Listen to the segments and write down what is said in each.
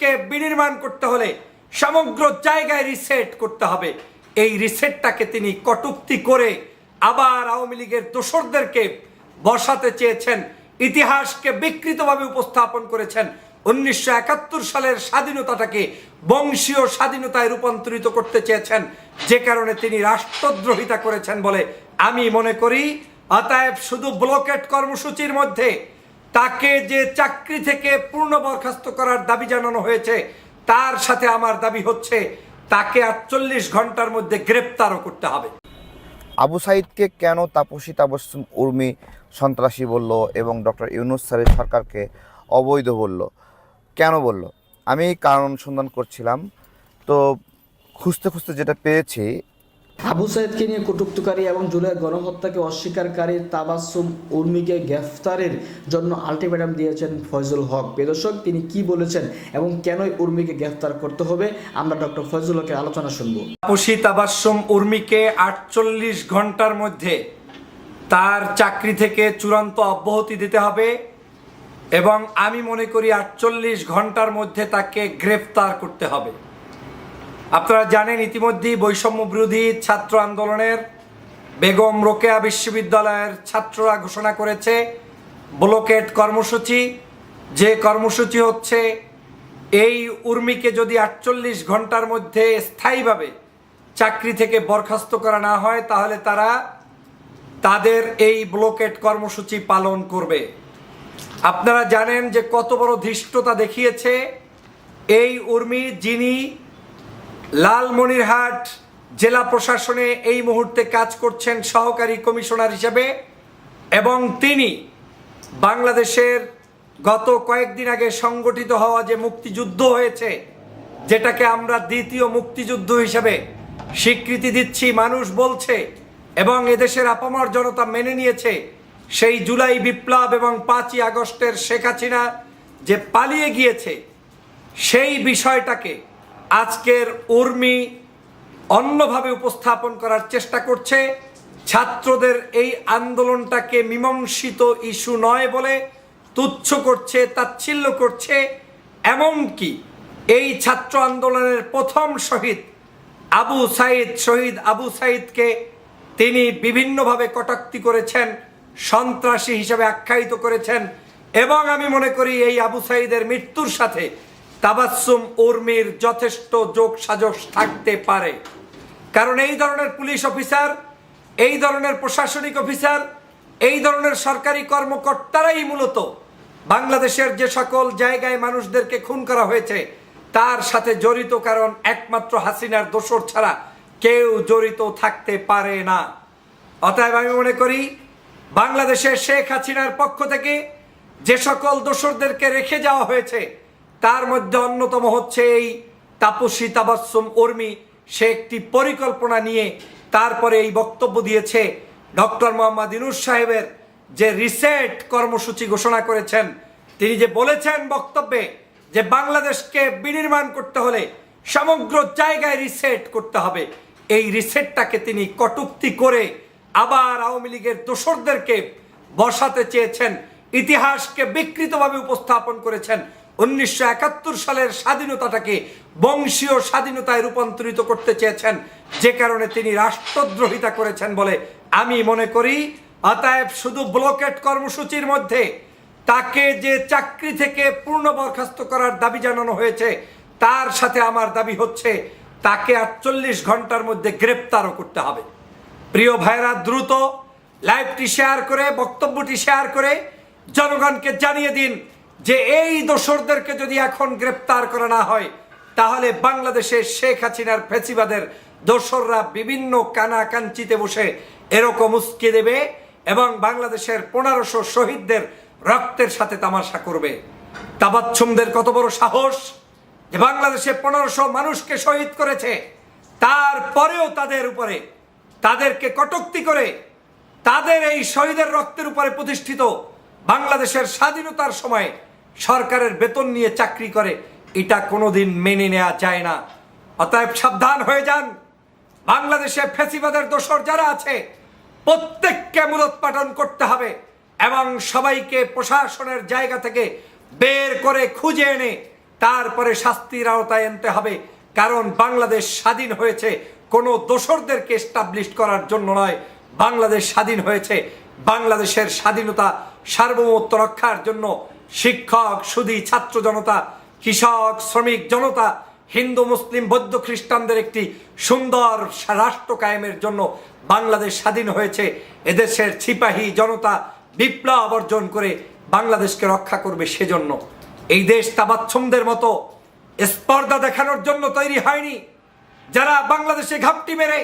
কে বিনির্মাণ করতে হলে সমগ্র জায়গায় রিসেট করতে হবে। এই রিসেটটাকে তিনি কটুক্তি করে আবার আওয়ামী লীগের দোসরদেরকে বসাতে চেয়েছেন, ইতিহাসকে বিকৃতভাবে উপস্থাপন করেছেন। উনিশশো একাত্তর সালের স্বাধীনতাটাকে বংশীয় স্বাধীনতায় রূপান্তরিত করতে চেয়েছেন, যে কারণে তিনি রাষ্ট্রদ্রোহিতা করেছেন বলে আমি মনে করি। অতএব শুধু ব্লকেট কর্মসূচির মধ্যে তাকে যে চাকরি থেকে পূর্ণ বরখাস্ত করার দাবি জানানো হয়েছে, তার সাথে আমার দাবি হচ্ছে, তাকে আটচল্লিশ ঘণ্টার মধ্যে গ্রেপ্তারও করতে হবে। আবু সাইদকে কেন তাপসী তাবস্সুম উর্মি সন্ত্রাসী বলল এবং ডক্টর ইউনুস স্যারের সরকারকে অবৈধ বলল? কেন বলল? আমি কারণ সন্ধান করছিলাম, তো খুঁজতে খুঁজতে যেটা পেয়েছি আবু সাইদকে নিয়ে কটুক্তকারী এবং জুলাই গণহত্যাকে অস্বীকারী তাবাসুম উর্মিকে গ্রেফতারের জন্য আলটিমেটাম দিয়েছেন ফয়জুল হক। বেদর্শক তিনি কি বলেছেন এবং কেনই উর্মিকে গ্রেফতার করতে হবে? আমরা ডক্টর ফয়জুল হকের আলোচনা শুনব। তাপসী তাবাসুম উর্মিকে আটচল্লিশ ঘণ্টার মধ্যে তার চাকরি থেকে চূড়ান্ত অব্যাহতি দিতে হবে এবং আমি মনে করি আটচল্লিশ ঘণ্টার মধ্যে তাকে গ্রেফতার করতে হবে। আপনারা জানেন ইতিমধ্যেই বৈষম্য বিরোধী ছাত্র আন্দোলনের বেগম রোকেয়া বিশ্ববিদ্যালয়ের ছাত্ররা ঘোষণা করেছে ব্লকেট কর্মসূচি। যে কর্মসূচি হচ্ছে এই উর্মিকে যদি আটচল্লিশ ঘণ্টার মধ্যে স্থায়ীভাবে চাকরি থেকে বরখাস্ত করা না হয়, তাহলে তারা তাদের এই ব্লকেট কর্মসূচি পালন করবে। আপনারা জানেন যে কত বড় ধৃষ্টতা দেখিয়েছে এই উর্মি, যিনি লালমনিরহাট জেলা প্রশাসনে এই মুহূর্তে কাজ করছেন সহকারী কমিশনার হিসেবে এবং তিনি বাংলাদেশের গত কয়েকদিন আগে সংগঠিত হওয়া যে মুক্তিযুদ্ধ হয়েছে, যেটাকে আমরা দ্বিতীয় মুক্তিযুদ্ধ হিসেবে স্বীকৃতি দিচ্ছি, মানুষ বলছে এবং এদেশের আপামর জনতা মেনে নিয়েছে, সেই জুলাই বিপ্লব এবং পাঁচই আগস্টের শেখ হাসিনা যে পালিয়ে গিয়েছে, সেই বিষয়টাকে আজকের উর্মি অন্যভাবে উপস্থাপন করার চেষ্টা করছে। ছাত্রদের এই আন্দোলনটাকে মীমাংসিত ইস্যু নয় বলে তুচ্ছ করছে, তাচ্ছিল্য করছে, এমনকি এই ছাত্র আন্দোলনের প্রথম শহীদ আবু সাইদ, শহীদ আবু সাইদকে তিনি বিভিন্নভাবে কটাক্তি করেছেন, সন্ত্রাসী হিসেবে আখ্যায়িত করেছেন এবং আমি মনে করি এই আবু সাইদের মৃত্যুর সাথে তাবাসুম উর্মির যথেষ্ট যোগ সাজস থাকতে পারে। কারণ এই ধরনের পুলিশ অফিসার, এই ধরনের প্রশাসনিক অফিসার, এই ধরনের সরকারি কর্মকর্তারাই মূলত বাংলাদেশের যে সকল জায়গায় মানুষদেরকে খুন করা হয়েছে, তার সাথে জড়িত কারণ একমাত্র হাসিনার দোসর ছাড়া কেউ জড়িত থাকতে পারে না। অতএব আমি মনে করি বাংলাদেশের শেখ হাসিনার পক্ষ থেকে যে সকল দোসরদেরকে রেখে যাওয়া হয়েছে তার মধ্যে অন্যতম হচ্ছে এই তাপসী তাবাসুম উর্মি। সে একটি পরিকল্পনা নিয়ে তারপরে এই বক্তব্য দিয়েছে ডক্টর মোহাম্মদ ইনুস সাহেবের যে রিসেট কর্মসূচি ঘোষণা করেছেন। তিনি যে বলেছেন বক্তব্যে যে বাংলাদেশকে বিনির্মাণ করতে হলে সমগ্র জায়গায় রিসেট করতে হবে। এই রিসেটটাকে তিনি কটুক্তি করে আবার আওয়ামী লীগের দোসরদেরকে বসাতে চেয়েছেন, ইতিহাসকে বিকৃতভাবে উপস্থাপন করেছেন। উনিশশো একাত্তর সালের স্বাধীনতাটাকে বংশীয় স্বাধীনতায় রূপান্তরিত করতে চেয়েছেন। যে কারণে তিনি রাষ্ট্রদ্রোহিতা করেছেন বলে আমি মনে করি। অতএব শুধু ব্লকেট কর্মসূচির মধ্যে তাকে যে চাকরি থেকে পূর্ণ বরখাস্ত করার দাবি জানানো হয়েছে, তার সাথে আমার দাবি হচ্ছে তাকে আটচল্লিশ ঘণ্টার মধ্যে গ্রেপ্তারও করতে হবে। প্রিয় ভাইরা দ্রুত লাইভটি শেয়ার করে, বক্তব্যটি শেয়ার করে জনগণকে জানিয়ে দিন। যে এই দোসরদেরকে যদি এখন গ্রেপ্তার করা না হয়, তাহলে বাংলাদেশের শেখ হাসিনার ফেসিবাদের দোসররা বিভিন্ন কানা কাঞ্চিতে বসে এরকম উস্কে দেবে এবং বাংলাদেশের পনেরোশো শহীদদের রক্তের সাথে তামাশা করবে। তাবাচ্ছুমদের কত বড় সাহস যে বাংলাদেশে পনেরোশো মানুষকে শহীদ করেছে, তারপরেও তাদের উপরে, তাদেরকে কটুক্তি করে, তাদের এই শহীদের রক্তের উপরে প্রতিষ্ঠিত বাংলাদেশের স্বাধীনতার সময় সরকারের বেতন নিয়ে চাকরি করে, এটা কোনোদিন মেনে নেওয়া যায় না। অতএব সাবধান হয়ে যান। বাংলাদেশে ফেসিবাদের দোসর যারা আছে, প্রত্যেককে মূলোৎপাটন করতে হবে এবং সবাইকে প্রশাসনের জায়গা থেকে বের করে খুঁজে এনে তারপরে শাস্তির আওতায় আনতে হবে। কারণ বাংলাদেশ স্বাধীন হয়েছে, কোনো দোসরদেরকে এস্টাবলিশ করার জন্য নয়। বাংলাদেশ স্বাধীন হয়েছে, বাংলাদেশের স্বাধীনতা সার্বভৌমত্ব রক্ষার জন্য শিক্ষক সুদী ছাত্র জনতা, কৃষক, শ্রমিক জনতা, হিন্দু, মুসলিম, বৌদ্ধ খ্রিস্টানদের একটি সুন্দর রাষ্ট্র কায়েমের জন্য বাংলাদেশ স্বাধীন হয়েছে। এদেশের সিপাহী জনতা বিপ্লব অর্জন করে বাংলাদেশকে রক্ষা করবে সেজন্য। এই দেশ তাবাচ্ছমদের মতো স্পর্ধা দেখানোর জন্য তৈরি হয়নি। যারা বাংলাদেশে ঘাপটি মেরে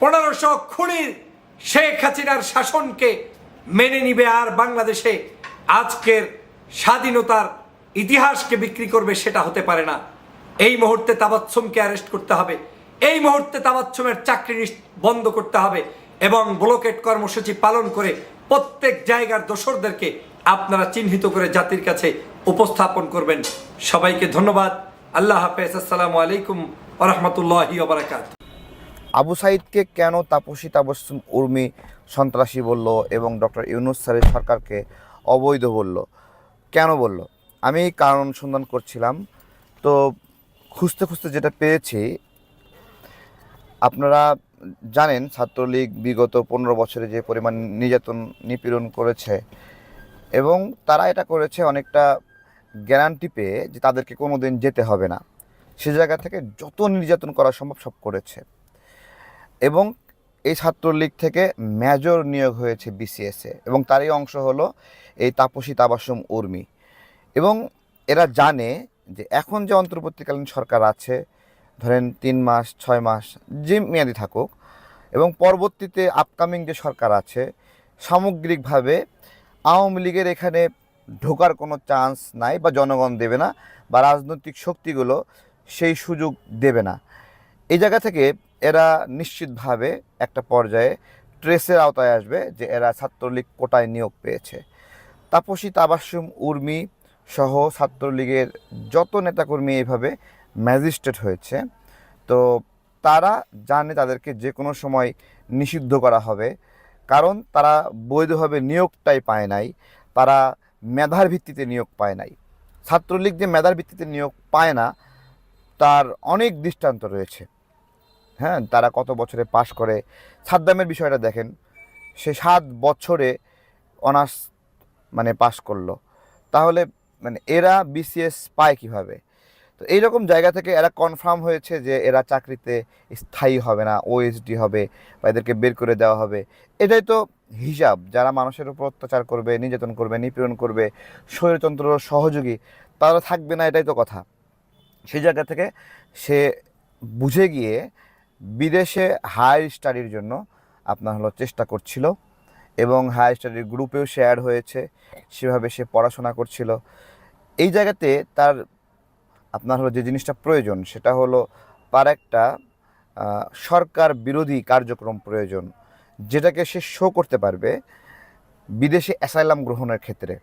পনেরোশো খুনির শেখ হাসিনার শাসনকে মেনে নিবে আর বাংলাদেশে আজকের স্বাধীনতার ইতিহাসকে বিক্রি করবে সেটা হতে পারে না। এই মুহূর্তে তাবাচ্ছমকে অ্যারেস্ট করতে হবে। এই মুহূর্তে তাবাচ্ছমের চাকরি বন্ধ করতে হবে এবং ব্লকেট কর্মসূচি পালন করে প্রত্যেক জায়গার দোসরদেরকে আপনারা চিহ্নিত করে জাতির কাছে উপস্থাপন করবেন। সবাইকে ধন্যবাদ। আল্লাহ হাফেজ। আসসালামু আলাইকুম ওরহমতুল্লাহি ওবরাকাত। আবু সাইদকে কেন তাপসী তাবস্তুম উর্মি সন্ত্রাসী বলল এবং ডক্টর ইউনুস স্যারের সরকারকে অবৈধ বলল? কেন বলল? আমি কারণ সন্ধান করছিলাম। তো খুঁজতে খুঁজতে যেটা পেয়েছি, আপনারা জানেন ছাত্রলীগ বিগত পনেরো বছরে যে পরিমাণ নির্যাতন নিপীড়ন করেছে এবং তারা এটা করেছে অনেকটা গ্যারান্টি পেয়ে যে তাদেরকে কোনো দিন যেতে হবে না। সে জায়গা থেকে যত নির্যাতন করা সম্ভব সব করেছে। এবং এই ছাত্রলীগ থেকে মেজর নিয়োগ হয়েছে বিসিএসএ এবং তারই অংশ হলো এই তাপসী তাবাসুম উর্মি। এবং এরা জানে যে এখন যে অন্তর্বর্তীকালীন সরকার আছে, ধরেন তিন মাস, ছয় মাস, যে মেয়াদি থাকুক এবং পরবর্তীতে আপকামিং যে সরকার আছে, সামগ্রিকভাবে আওয়ামী লীগের এখানে ঢোকার কোনো চান্স নাই বা জনগণ দেবে না বা রাজনৈতিক শক্তিগুলো সেই সুযোগ দেবে না। এই জায়গা থেকে এরা নিশ্চিতভাবে একটা পর্যায়ে ট্রেসের আওতায় আসবে যে এরা ছাত্রলীগ কোটায় নিয়োগ পেয়েছে। তাপসী তাবাসুম উর্মি সহ ছাত্রলীগের যত নেতাকর্মী এইভাবে ম্যাজিস্ট্রেট হয়েছে, তো তারা জানে তাদেরকে যে কোনো সময় নিষিদ্ধ করা হবে, কারণ তারা বৈধভাবে নিয়োগটাই পায় নাই, তারা মেধার ভিত্তিতে নিয়োগ পায় নাই। ছাত্রলীগ যে মেধার ভিত্তিতে নিয়োগ পায় না, তার অনেক দৃষ্টান্ত রয়েছে। হ্যাঁ তারা কত বছরে পাশ করে। সাদ্দামের বিষয়টা দেখেন, সে সাত বছরে অনার্স মানে পাশ করল। তাহলে মানে এরা বিসিএস পায় কীভাবে? তো এইরকম জায়গা থেকে এরা কনফার্ম হয়েছে যে এরা চাকরিতে স্থায়ী হবে না ওএসডি হবে বা এদেরকে বের করে দেওয়া হবে। এটাই তো হিসাব, যারা মানুষের উপর অত্যাচার করবে, নির্যাতন করবে, নিপীড়ন করবে, স্বৈরতন্ত্র, সহযোগী, তারা থাকবে না, এটাই তো কথা। সেই জায়গা থেকে সে বুঝে গিয়ে বিদেশে হায়ার স্টাডির জন্য আপনার হলো চেষ্টা করছিল এবং হায়ার স্টাডির গ্রুপেও অ্যাড হয়েছে, সেভাবে সে পড়াশোনা করছিল। এই জায়গাতে তার আপনার হলো যে জিনিসটা প্রয়োজন, সেটা হলো তার একটা সরকার বিরোধী কার্যক্রম প্রয়োজন, যেটাকে সে শো করতে পারবে বিদেশে অ্যাসাইলাম গ্রহণের ক্ষেত্রে।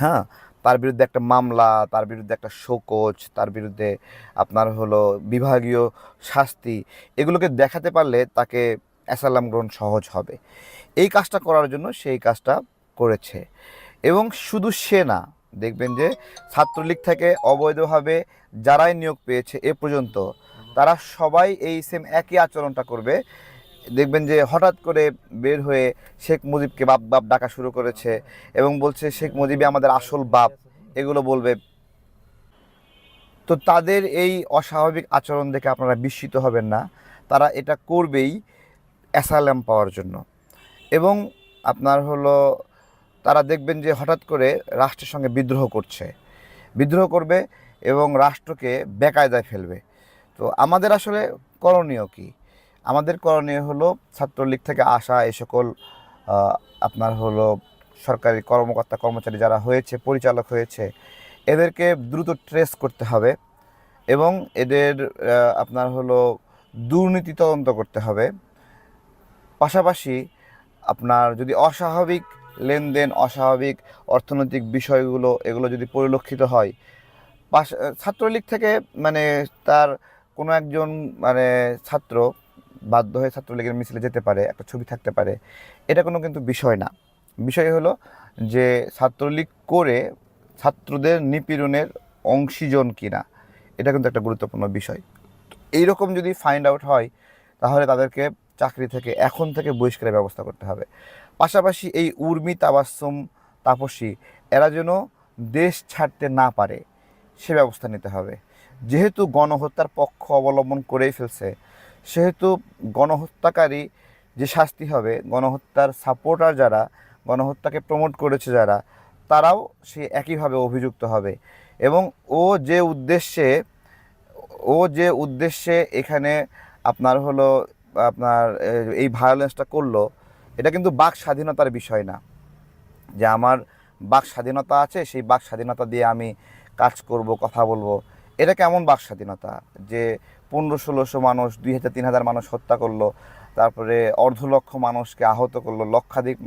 হ্যাঁ তার বিরুদ্ধে একটা মামলা, তার বিরুদ্ধে একটা শোকজ, তার বিরুদ্ধে আপনার হলো বিভাগীয় শাস্তি, এগুলোকে দেখাতে পারলে তাকে অ্যাসালাম গ্রহণ সহজ হবে। এই কাজটা করার জন্য সেই কাজটা করেছে। এবং শুধু সে না, দেখবেন যে ছাত্রলীগ থেকে অবৈধভাবে যারাই নিয়োগ পেয়েছে এ পর্যন্ত, তারা সবাই এই সেম একই আচরণটা করবে। দেখবেন যে হঠাৎ করে বের হয়ে শেখ মুজিবকে বাপ বাপ ডাকা শুরু করেছে এবং বলছে, শেখ মুজিবই আমাদের আসল বাপ। এগুলো বলবে। তো তাদের এই অস্বাভাবিক আচরণ দেখে আপনারা বিস্মিত হবেন না। তারা এটা করবেই অ্যাসাইলাম পাওয়ার জন্য। এবং আপনার হলো, তারা দেখবেন যে হঠাৎ করে রাষ্ট্রের সঙ্গে বিদ্রোহ করছে। বিদ্রোহ করবে এবং রাষ্ট্রকে বেকায়দায় ফেলবে। তো আমাদের আসলে করণীয় কি? আমাদের করণীয় হলো ছাত্রলীগ থেকে আসা এই সকল আপনার হলো সরকারি কর্মকর্তা, কর্মচারী যারা হয়েছে, পরিচালক হয়েছে, এদেরকে দ্রুত ট্রেস করতে হবে এবং এদের আপনার হলো দুর্নীতি তদন্ত করতে হবে। পাশাপাশি আপনার যদি অস্বাভাবিক লেনদেন, অস্বাভাবিক অর্থনৈতিক বিষয়গুলো, এগুলো যদি পরিলক্ষিত হয়, পাশ, ছাত্রলীগ থেকে মানে তার কোনো একজন মানে ছাত্র বাধ্য হয়ে ছাত্রলীগের মিছিলে যেতে পারে, একটা ছবি থাকতে পারে, এটা কোনো কিন্তু বিষয় না। বিষয় হলো যে ছাত্রলীগ করে ছাত্রদের নিপীড়নের অংশীজন কিনা, এটা কিন্তু একটা গুরুত্বপূর্ণ বিষয়। এইরকম যদি ফাইন্ড আউট হয়, তাহলে তাদেরকে চাকরি থেকে, এখন থেকে বহিষ্কারের ব্যবস্থা করতে হবে। পাশাপাশি এই উর্মি তাবাসুম তাপসী, এরা যেন দেশ ছাড়তে না পারে, সে ব্যবস্থা নিতে হবে। যেহেতু গণহত্যার পক্ষ অবলম্বন করেই ফেলছে সেহেতু গণহত্যাকারী যে শাস্তি হবে, গণহত্যার সাপোর্টার যারা, গণহত্যাকে প্রমোট করেছে যারা, তারাও সে একইভাবে অভিযুক্ত হবে। এবং ও যে উদ্দেশ্যে, ও যে উদ্দেশ্যে এখানে আপনার হলো, আপনার এই ভায়োলেন্সটা করল, এটা কিন্তু বাক স্বাধীনতার বিষয় না। যে আমার বাক স্বাধীনতা আছে, সেই বাক স্বাধীনতা দিয়ে আমি কাজ করব, কথা বলব। এটা কেমন বাক স্বাধীনতা? যে পনেরো ষোলোশো মানুষ, দুই হাজার, তিন হাজার মানুষ হত্যা করল, তারপরে অর্ধ লক্ষ মানুষকে আহত করল, লক্ষাধিক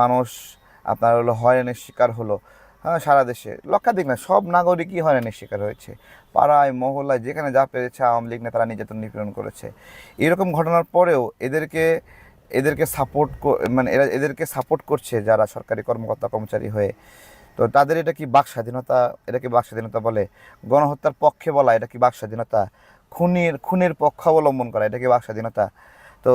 মানুষ আপনার হলো হয়রানির শিকার হলো হ্যাঁ সারা দেশে। লক্ষাধিক না, সব নাগরিকই হয়রানির শিকার হয়েছে। পাড়ায়, মহল্লায়, যেখানে যা পেরেছে আওয়ামী লীগ নেতারা নির্যাতন নিপীড়ন করেছে। এরকম ঘটনার পরেও এদেরকে এদেরকে সাপোর্ট মানে এরা এদেরকে সাপোর্ট করছে যারা সরকারি কর্মকর্তা, কর্মচারী হয়ে। তো তাদের এটা কি বাক স্বাধীনতা, এটা কি বাক স্বাধীনতা বলে? গণহত্যার পক্ষে বলা, এটা কি বাক স্বাধীনতা? খুনের খুনের পক্ষ অবলম্বন করা, এটা কি বাক স্বাধীনতা? তো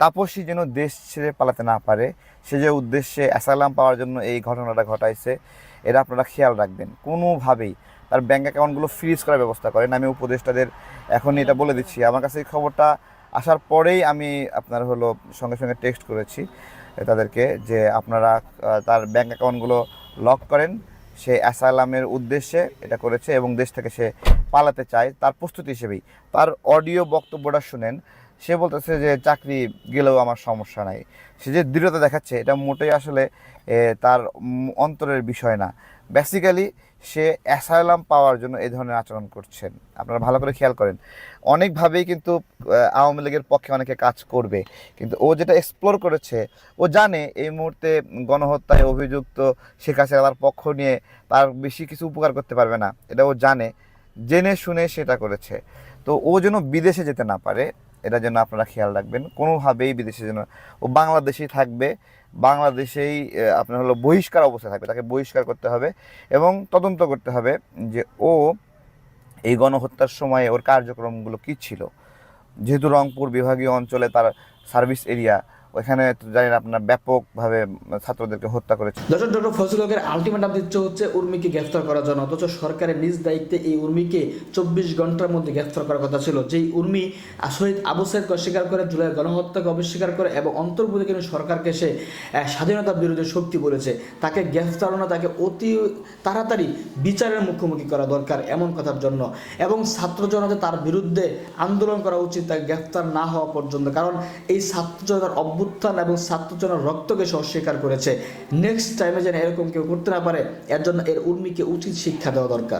তাপসী যেন দেশ ছেড়ে পালাতে না পারে, সে যে উদ্দেশ্যে অ্যাসাইলাম পাওয়ার জন্য এই ঘটনাটা ঘটাইছে, এটা আপনারা খেয়াল রাখবেন। কোনোভাবেই তার ব্যাঙ্ক অ্যাকাউন্টগুলো ফ্রিজ করার ব্যবস্থা করেন। আমি উপদেষ্টাদের এখন এটা বলে দিচ্ছি। আমার কাছে এই খবরটা আসার পরেই আমি আপনার হলো সঙ্গে সঙ্গে টেক্সট করেছি তাদেরকে যে আপনারা তার ব্যাঙ্ক অ্যাকাউন্টগুলো লক করেন। সে অ্যাসাইলামের উদ্দেশ্যে এটা করেছে এবং দেশ থেকে সে পালাতে চায় তার প্রস্তুতি হিসেবেই। তার অডিও বক্তব্যটা শুনেন। সে বলতেছে যে, চাকরি গেলেও আমার সমস্যা নাই। সে যে দৃঢ়তা দেখাচ্ছে, এটা মোটেই আসলে তার অন্তরের বিষয় না। বেসিক্যালি সে অ্যাসাইলাম পাওয়ার জন্য এই ধরনের আচরণ করছেন। আপনারা ভালো করে খেয়াল করেন। অনেকভাবেই কিন্তু আওয়ামী লীগের পক্ষে অনেকে কাজ করবে। কিন্তু ও যেটা এক্সপ্লোর করেছে, ও জানে এই মুহূর্তে গণহত্যায় অভিযুক্ত শেখ হাসিনা তার পক্ষ নিয়ে তার বেশি কিছু উপকার করতে পারবে না। এটা ও জানে। জেনে শুনে সেটা করেছে। তো ও যেন বিদেশে যেতে না পারে এটা যেন আপনারা খেয়াল রাখবেন। কোনোভাবেই বিদেশে যেন ও বাংলাদেশেই থাকবে, বাংলাদেশেই আপনার হলো বহিষ্কার অবস্থায় থাকবে, তাকে বহিষ্কার করতে হবে এবং তদন্ত করতে হবে যে ও এই গণহত্যার সময়ে ওর কার্যক্রমগুলো কী ছিল। যেহেতু রংপুর বিভাগীয় অঞ্চলে তার সার্ভিস এরিয়া ওইখানে তো জানেন আপনার ব্যাপকভাবে ছাত্রদেরকে হত্যা করেছে। দর্শক, ডক্টর ফজল হকের আলটিমেটাম দিচ্ছে হচ্ছে উর্মিকে গ্রেফতার করার জন্য, অথচ সরকারের নিজ দায়িত্বে এই উর্মিকে চব্বিশ ঘণ্টার মধ্যে গ্রেফতার করার কথা ছিল। যেই উর্মি শহীদ আবু সাইদকে অস্বীকার করে জুলাই গণহত্যাকে অস্বীকার করে এবং অন্তর্বর্তীকালীন সরকারকে সে স্বাধীনতা বিরোধী শক্তি বলেছে, তাকে গ্রেফতার না, তাকে অতি তাড়াতাড়ি বিচারের মুখোমুখি করা দরকার এমন কথার জন্য। এবং ছাত্র জনতা তার বিরুদ্ধে আন্দোলন করা উচিত, তাকে গ্রেফতার না হওয়া পর্যন্ত। কারণ এই ছাত্র জনতার অভ্যুত্থান এবং ছাত্রজনের রক্তকে সহ স্বীকার করেছে। নেক্সট টাইমে যেন এরকম কেউ করতে না পারে, এর জন্য এর উর্মিকে উচিত শিক্ষা দেওয়া দরকার।